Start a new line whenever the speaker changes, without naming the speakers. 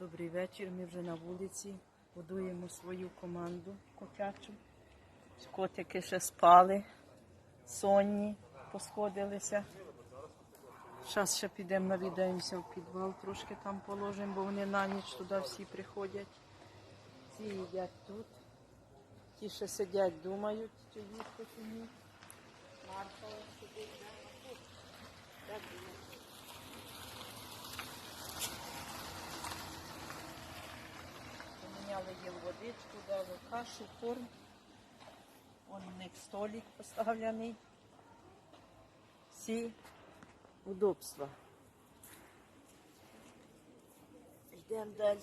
Добрий вечір. Ми вже на вулиці годуємо свою команду котячу. Котики ще спали, сонні, посходилися. Зараз ще підемо навідаємося в підвал, трошки там положимо, бо вони на ніч туди всі приходять. Ці їдять тут. Ті ще сидять, думають, чи їсти, чи ні. Марка сидить, Поміняли їм водичку, дали кашу, корм. Вон у них столик поставлений. Всі удобства. Йдемо далі.